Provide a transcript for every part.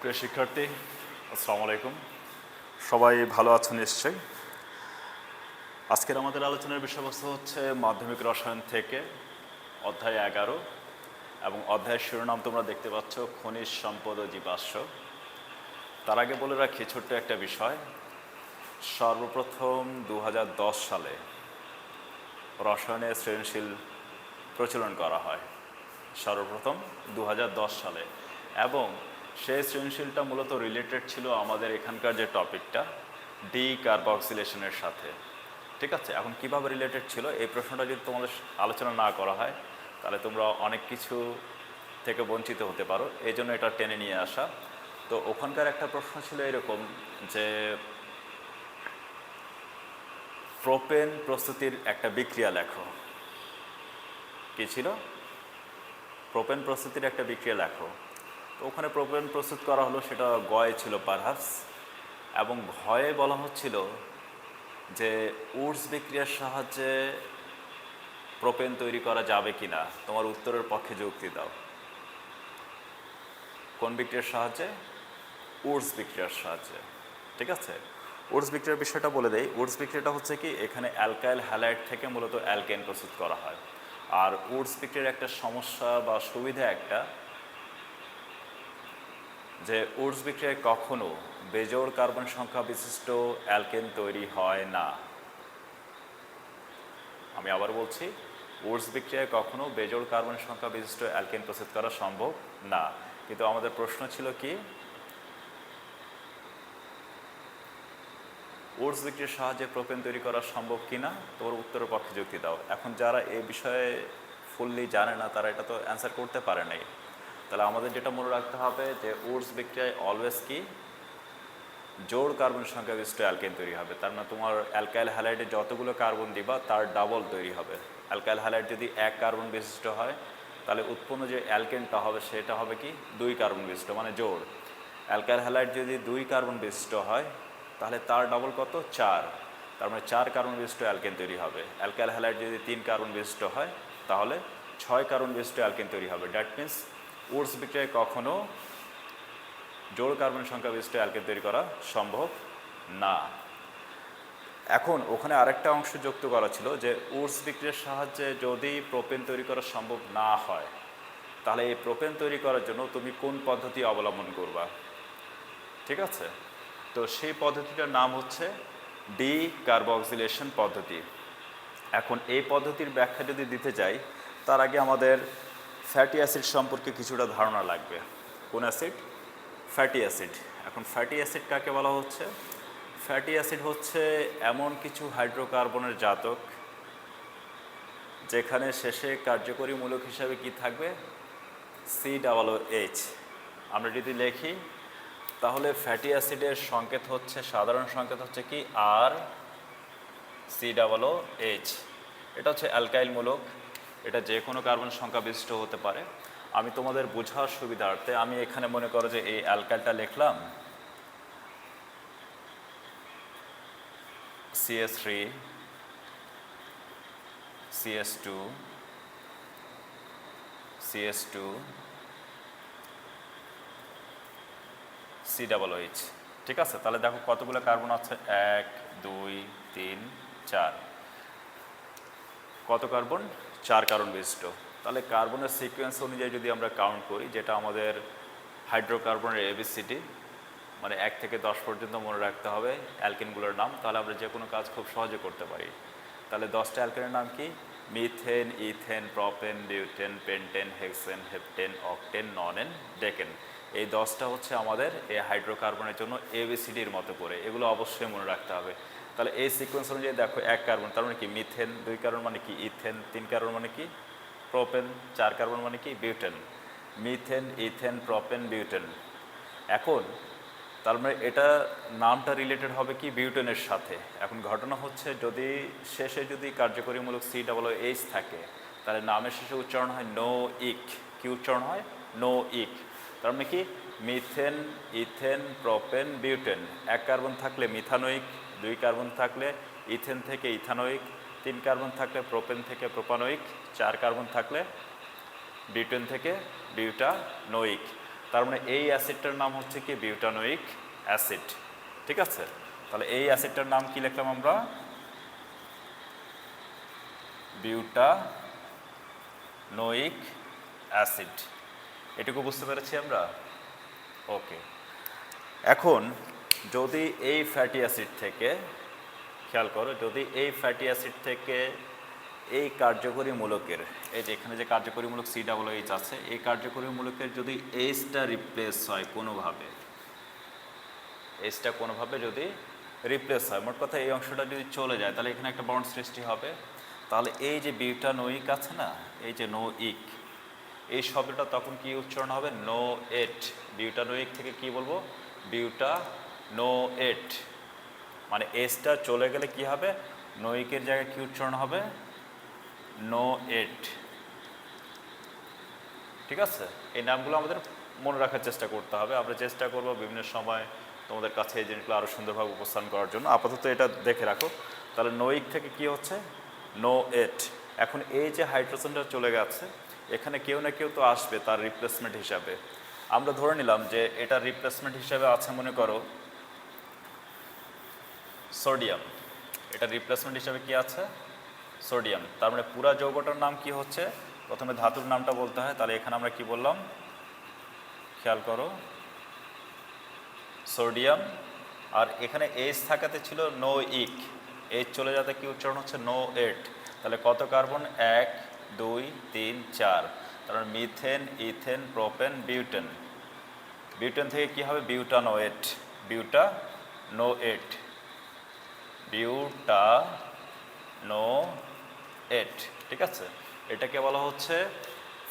প্রিয় শিক্ষার্থী, আসসালামু আলাইকুম। সবাই ভালো আছেন নিশ্চয়ই? আজকের আমাদের আলোচনার বিষয়বস্তু হচ্ছে মাধ্যমিক রসায়ন থেকে অধ্যায় এগারো এবং অধ্যায়ের শিরোনাম তোমরা দেখতে পাচ্ছ, খনিজ সম্পদ ও জীবাশ্ম। তার আগে বলে রাখি, ছোট্ট একটা বিষয়। সর্বপ্রথম দু হাজার দশ সালে রসায়নের সৃজনশীল প্রচলন করা হয়। সর্বপ্রথম দু হাজার দশ সালে এবং সেই সৃজনশীলটা মূলত রিলেটেড ছিল আমাদের এখানকার যে টপিকটা ডি কার্বক্সিলেশনের সাথে। ঠিক আছে? এখন কীভাবে রিলেটেড ছিল? এই প্রশ্নটা যদি তোমাদের আলোচনা না করা হয়, তাহলে তোমরা অনেক কিছু থেকে বঞ্চিত হতে পারো। এই জন্য এটা টেনে নিয়ে আসা। তো ওখানকার একটা প্রশ্ন ছিল এরকম যে, প্রোপেন প্রস্তুতির একটা বিক্রিয়া লেখো। কী ছিল? প্রোপেন প্রস্তুতির একটা বিক্রিয়া লেখো। তো ওখানে প্রোপেন প্রস্তুত করা হলো, সেটা গয়ে ছিল পারহাপস এবং ঘয়ে বলা হচ্ছিল যে উডস বিক্রিয়ার সাহায্যে প্রোপেন তৈরি করা যাবে কি না তোমার উত্তরের পক্ষে যুক্তি দাও। কোন বিক্রিয়ার সাহায্যে? উডস বিক্রিয়ার সাহায্যে। ঠিক আছে? উডস বিক্রিয়ার বিষয়টা বলে দেই। উডস বিক্রিয়াটা হচ্ছে কি, এখানে অ্যালকাইল হ্যালাইড থেকে মূলত অ্যালকেন প্রস্তুত করা হয়। আর উডস বিক্রিয়ার একটা সমস্যা বা সুবিধা একটা যে উডস বিক্রিয়ায় কখনো বেজোড় কার্বন সংখ্যা বিশিষ্ট অ্যালকেন তৈরি হয় না। আমি আবার বলছি উডস বিক্রিয়ায় কখনো বেজোড় কার্বন সংখ্যা বিশিষ্ট অ্যালকেন প্রস্তুত করা সম্ভব না। কিন্তু আমাদের প্রশ্ন ছিল কি? উডস বিক্রির সাহায্যে প্রোপেন তৈরি করা সম্ভব কি না তোর উত্তরের পক্ষে যুক্তি দাও। এখন যারা এই বিষয়ে ফুললি জানে না, তারা এটা তো অ্যান্সার করতে পারে নাই। তাহলে আমাদের যেটা মনে রাখতে হবে যে উডস বিক্রিয়ায় অলওয়েজ কি? জোর কার্বন সংখ্যা বিশিষ্ট অ্যালকেন তৈরি হবে। তার মানে তোমার অ্যালকাইল হ্যালাইডে যতগুলো কার্বন দিবা, তার ডাবল তৈরি হবে। অ্যালকাইল হ্যালাইড যদি এক কার্বন বিশিষ্ট হয়, তাহলে উৎপন্ন যে অ্যালকেনটা হবে, সেটা হবে কি? দুই কার্বন বিশিষ্ট মানে জোর। অ্যালকাইল হ্যালাইড যদি দুই কার্বন বিশিষ্ট হয়, তাহলে তার ডাবল কত? চার। তার মানে চার কার্বন বিশিষ্ট অ্যালকেন তৈরি হবে। অ্যালকাইল হ্যালাইড যদি তিন কার্বন বিশিষ্ট হয়, তাহলে ছয় কার্বন বিশিষ্ট অ্যালকেন তৈরি হবে। ড্যাট মিন্স উডস বিক্রিয়ায় কখনো জোড় কার্বন সংখ্যা বিশিষ্ট অ্যালকেন তৈরি করা সম্ভব না। এখন ওখানে আরেকটা অংশ যুক্ত করা ছিল যে উডস বিক্রিয়ার সাহায্যে যদি প্রোপেন তৈরি করা সম্ভব না হয়, তাহলে এই প্রোপেন তৈরি করার জন্য তুমি কোন পদ্ধতি অবলম্বন করবা? ঠিক আছে? তো সেই পদ্ধতিটার নাম হচ্ছে ডি কার্বক্সিলেশন পদ্ধতি এখন এই পদ্ধতির ব্যাখ্যা যদি দিতে যাই তার আগে আমাদের ফ্যাটি অ্যাসিড সম্পর্কে কিছুটা ধারণা লাগবে। কোন অ্যাসিড ফ্যাটি অ্যাসিড এখন ফ্যাটি অ্যাসিড কাকে বলা হচ্ছে? ফ্যাটি অ্যাসিড হচ্ছে এমন কিছু হাইড্রোকার্বনের জাতক, যেখানে শেষে কার্যকরী মূলক হিসাবে কি থাকবে? সি ডাবল এইচ আমরা যদি লেখি, তাহলে ফ্যাটি অ্যাসিডের সংকেত হচ্ছে, সাধারণ সংকেত হচ্ছে কি? আর সি ডাবল এইচ এটা হচ্ছে অ্যালকাইল মূলক। এটা যে কোনো কার্বন সংখ্যা বিশিষ্ট হতে পারে। আমি তোমাদের বোঝার সুবিধার্থে আমি এখানে মনে করো যে এই অ্যালকাইলটা লিখলাম। CH three CH two CH two C double H ঠিক আছে? তাহলে দেখো কতগুলো কার্বন আছে? এক, দুই, তিন, চার। কত কার্বন? চার কার্বন বিশিষ্ট। তাহলে কার্বনের সিকোয়েন্স অনুযায়ী যদি আমরা কাউন্ট করি, যেটা আমাদের হাইড্রোকার্বনের এবিসিটি মানে এক থেকে দশ পর্যন্ত মনে রাখতে হবে অ্যালকেনগুলোর নাম, তাহলে আমরা যে কোনো কাজ খুব সহজে করতে পারি। তাহলে দশটা অ্যালকেনের নাম কি? Methane, ethane, propane butane pentane, hexane, heptane, octane, nonane, decane. এই দশটা হচ্ছে আমাদের এই হাইড্রোকার্বনের জন্য এবিসিডির মতো করে। এগুলো অবশ্যই মনে রাখতে হবে। তাহলে এই সিকোয়েন্স অনুযায়ী দেখো এক কার্বন তার মানে কি মিথেন দুই কার্বন মানে কি ইথেন তিন কার্বন মানে কি প্রোপেন চার কার্বন মানে কি butane methane ethane propane butane এখন তার মানে এটা নামটা রিলেটেড হবে কি বিউটেনের সাথে। এখন ঘটনা হচ্ছে যদি শেষে যদি কার্যকরীমূলক সি ডাবল এইচ থাকে, তাহলে নামের শেষে উচ্চারণ হয় নো ইক কি উচ্চারণ হয়? নো ইক তার মানে কি? মিথেন ইথেন প্রপেন বিউটেন এক কার্বন থাকলে মিথানোইক দুই কার্বন থাকলে ইথেন থেকে ইথানোইক, তিন কার্বন থাকলে প্রোপেন থেকে প্রোপানোইক, চার কার্বন থাকলে বিউটেন থেকে বিউটানোইক। তার মানে এই অ্যাসিডটার নাম হচ্ছে কি? Butanoic acid. ঠিক আছে? তাহলে এই অ্যাসিডটার নাম কি লিখলাম আমরা? বিউটা বিউটানোইক অ্যাসিড। এটুকু বুঝতে পেরেছি আমরা? ওকে। এখন যদি এই ফ্যাটি অ্যাসিড থেকে, খেয়াল করো, যদি এই ফ্যাটি অ্যাসিড থেকে এই কার্যকরী মূলকের, এই যে এখানে যে কার্যকরী মূলক সি ডাবল এইচ আছে, এই কার্যকরী মূলকের যদি এইচটা রিপ্লেস হয় কোনোভাবে এইচটা কোনোভাবে যদি রিপ্লেস হয়, মোট কথা এই অংশটা যদি চলে যায়, তাহলে এখানে একটা বন্ড সৃষ্টি হবে। তাহলে এই যে বিউটানোইক আছে না, এই যে নো ইক এই শব্দটা তখন কি উচ্চারণ হবে? নো এট বিউটা বিউটানোইক থেকে কি বলব? বিউটা নো এট মানে এসটা চলে গেলে কি হবে? নৈকের জায়গায় কি উচ্চারণ হবে? নো এট ঠিক আছে? এই নামগুলো আমাদের মনে রাখার চেষ্টা করতে হবে। আমরা চেষ্টা করব বিভিন্ন সময় তোমাদের কাছে এই জিনিসগুলো আরও সুন্দরভাবে উপস্থান করার জন্য। আপাতত এটা দেখে রাখো। তাহলে নৈক থেকে কি হচ্ছে? নো এট এখন এই যে হাইড্রোজেনটা চলে গেছে, এখানে কেউ না কেউ তো আসবে তার রিপ্লেসমেন্ট হিসাবে। আমরা ধরে নিলাম যে এটা রিপ্লেসমেন্ট হিসাবে আছে মনে করো সোডিয়াম। এটা রিপ্লেসমেন্ট হিসাবে কি আছে? সোডিয়াম। তার মানে পুরা যৌগটার নাম কি হচ্ছে? প্রথমে ধাতুর নামটা বলতে হয়, তাহলে এখানে আমরা কি বললাম? খেয়াল করো। সোডিয়াম। আর এখানে এইচ থাকাতে ছিল নো ইক এইচ চলে যাতে কি উচ্চারণ হচ্ছে? নো এট তাহলে কত কার্বন? এক, দুই, তিন, চার। তার মানে methane ethane propane butane butane থেকে কি হবে? Butanoate butanoate butanoate ঠিক আছে? এটাকে বলা হচ্ছে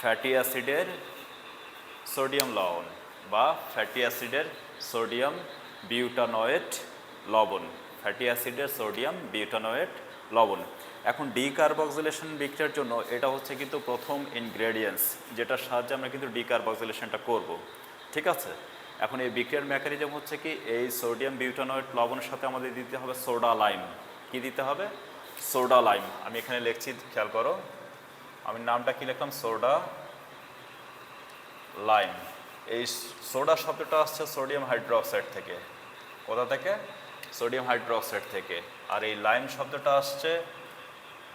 ফ্যাটি অ্যাসিডের সোডিয়াম লবণ বা ফ্যাটি অ্যাসিডের সোডিয়াম বিউটানোয়েট লবণ। ফ্যাটি অ্যাসিডের সোডিয়াম বিউটানোয়েট লবণ। এখন ডিকার্বক্সিলেশন বিক্রিয়ার জন্য এটা হচ্ছে কিন্তু প্রথম ইনগ্রেডিয়েন্টস যেটার সাহায্যে আমরা কিন্তু ডিকার্বক্সিলেশনটা করব, ঠিক আছে? এখন এই বিক্রিয়ার মেকানিজম হচ্ছে কি, এই সোডিয়াম বিউটানোয়েট লবণের সাথে আমাদের দিতে হবে সোডা লাইম কি দিতে হবে? সোডা লাইম আমি এখানে লিখছি, খেয়াল করো, আমি নামটা কি লিখলাম? সোডা লাইম এই সোডা শব্দটা আসছে সোডিয়াম হাইড্রোক্সাইড থেকে। কোথা থেকে? সোডিয়াম হাইড্রোক্সাইড থেকে। আর এই লাইম শব্দটা আসছে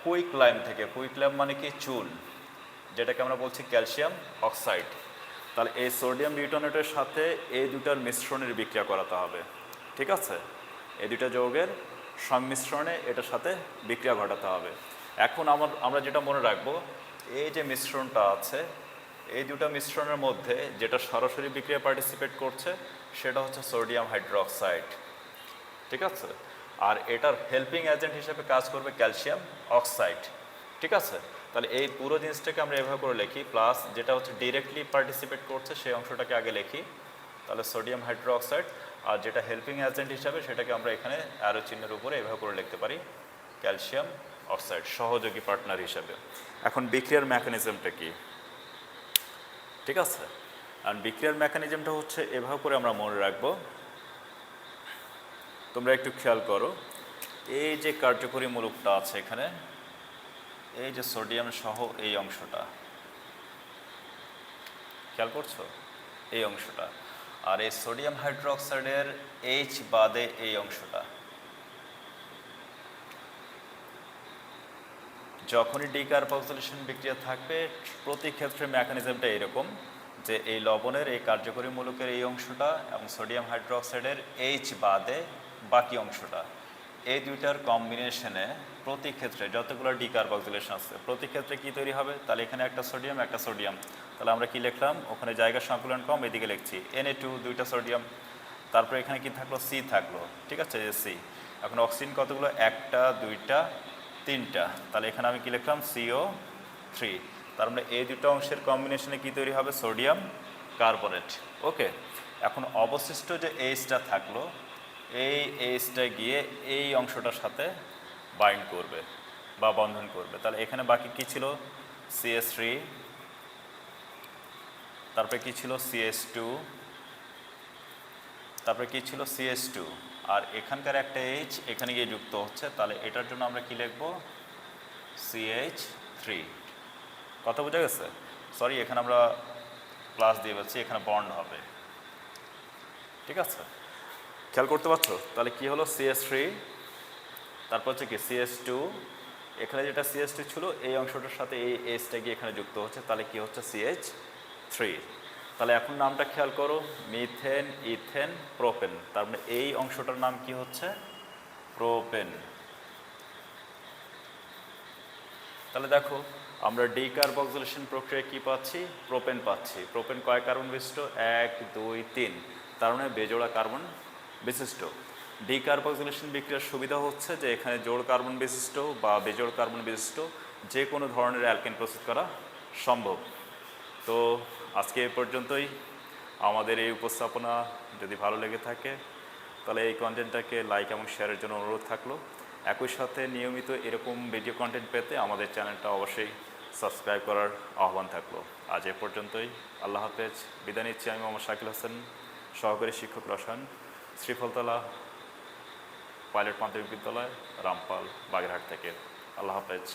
কুইক লাইম থেকে। কুইক লাইম মানে কি? চুন যেটাকে আমরা বলছি ক্যালসিয়াম অক্সাইড তাহলে এই সোডিয়াম বিউটানেটের সাথে এই দুটার মিশ্রণের বিক্রিয়া করাতে হবে। ঠিক আছে? এই দুটা যৌগের সংমিশ্রণে এটার সাথে বিক্রিয়া ঘটাতে হবে। এখন আমার আমরা যেটা মনে রাখব, এই যে মিশ্রণটা আছে, এই দুটো মিশ্রণের মধ্যে যেটা সরাসরি বিক্রিয়া পার্টিসিপেট করছে, সেটা হচ্ছে সোডিয়াম হাইড্রোক্সাইড। ঠিক আছে? আর এটার হেল্পিং এজেন্ট হিসেবে কাজ করবে ক্যালসিয়াম অক্সাইড ঠিক আছে? তাহলে এই পুরো জিনিসটাকে আমরা এভাবে করে লিখি প্লাস যেটা হচ্ছে ডিরেক্টলি পার্টিসিপেট করছে, সেই অংশটাকে আগে লিখি। তাহলে সোডিয়াম হাইড্রোক্সাইড আর যেটা হেল্পিং এজেন্ট হিসাবে সেটাকে আমরা এখানে অ্যারো চিহ্নের উপরে এভাবে করে লিখতে পারি। ক্যালসিয়াম অক্সাইড সহযোগী পার্টনার হিসাবে। এখন বিক্রিয়ার মেকানিজমটা কি? ঠিক আছে? আর বিক্রিয়ার মেকানিজমটা হচ্ছে এভাবে করে আমরা মনে রাখব। তোমরা একটু খেয়াল করো, এই যে কার্যকরী মূলকটা আছে এখানে এই যে সোডিয়াম সহ এই অংশটা, খেয়াল করছ? এই অংশটা। আর এই সোডিয়াম হাইড্রোক্সাইডের এইচ বাদে এই অংশটা। যখনই ডিকার্বক্সিলেশন বিক্রিয়া থাকবে, প্রতি ক্ষেত্রে মেকানিজমটা এরকম যে এই লবণের এই কার্যকরী মূলকের এই অংশটা এবং সোডিয়াম হাইড্রোক্সাইডের এইচ বাদে বাকি অংশটা। এই দুইটার কম্বিনেশনে প্রতি ক্ষেত্রে যতগুলো ডিকার্বক্সিলেশন আছে, প্রতি ক্ষেত্রে কী তৈরি হবে? তাহলে এখানে একটা সোডিয়াম একটা সোডিয়াম তাহলে আমরা কি লিখলাম? ওখানে জায়গা সংকুলন কম, এদিকে লিখছি। এনএ টু দুইটা সোডিয়াম তারপরে এখানে কি থাকল? সি থাকল। ঠিক আছে? সি এখন অক্সিজেন কতগুলো? একটা, দুইটা, তিনটা। তাহলে এখানে আমি কি লিখলাম? সিও থ্রি তার মানে এই দুটো অংশের কম্বিনেশনে কী তৈরি হবে? সোডিয়াম কার্বনেট ওকে এখন অবশিষ্ট যে এইচটা থাকল এই এইচটা গিয়ে এই অংশটার সাথে বাইন্ড করবে বা বন্ধন করবে। তাহলে এখানে বাকি কি ছিল? সিএস থ্রি তারপরে কি ছিল? সিএস টু তারপরে কি ছিল? সিএস টু আর এখানকার একটা এইচ এখানে গিয়ে যুক্ত হচ্ছে। তাহলে এটার জন্য আমরা কি লিখব? সিএইচ থ্রি কথা বোঝা গেছে? সরি এখানে আমরা প্লাস দিয়ে পাচ্ছি এখানে বন্ড হবে। ঠিক আছে? খেয়াল করতে পারছ? তাহলে কি হলো? সিএস থ্রি তারপর হচ্ছে কি সিএস টু এখানে যেটা সিএস টু ছিল, এই অংশটার সাথে এই এসটা গিয়ে এখানে যুক্ত হচ্ছে, তাহলে কি হচ্ছে? সিএইচ থ্রি তাহলে এখন নামটা খেয়াল করো, মিথেন, ইথেন, প্রোপেন। তার মানে এই অংশটার নাম কি হচ্ছে? প্রোপেন। তাহলে দেখো, আমরা ডিকার্বক্সিলেশন প্রক্রিয়ায় কি পাচ্ছি? প্রোপেন পাচ্ছি। প্রোপেন কয় কার্বন বিশিষ্ট এক, দুই, তিন। তার মানে বেজোড়া কার্বন বিশিষ্ট। ডিকার্বক্সিলেশন বিক্রিয়ার সুবিধা হচ্ছে যে এখানে জোড় কার্বন বিশিষ্ট বা বেজোড় কার্বন বিশিষ্ট যে কোনো ধরনের অ্যালকেন প্রস্তুত করা সম্ভব। তো আজকে এ পর্যন্তই। আমাদের এই উপস্থাপনা যদি ভালো লেগে থাকে, তাহলে এই কন্টেন্টটাকে লাইক এবং শেয়ারের জন্য অনুরোধ থাকল। একই সাথে নিয়মিত এরকম ভিডিও কন্টেন্ট পেতে আমাদের চ্যানেলটা অবশ্যই সাবস্ক্রাইব করার আহ্বান থাকল। আজ এ পর্যন্তই। আল্লাহ হাফেজ। বিদায় নিচ্ছি আমি মোহাম্মদ শাকিল হাসান, সহকারী শিক্ষক রসায়ন। শ্রীফলতলা পাইলট মাধ্যমিক বিদ্যালয় রামপাল বাগেরহাট থেকে। আল্লাহ হাফেজ।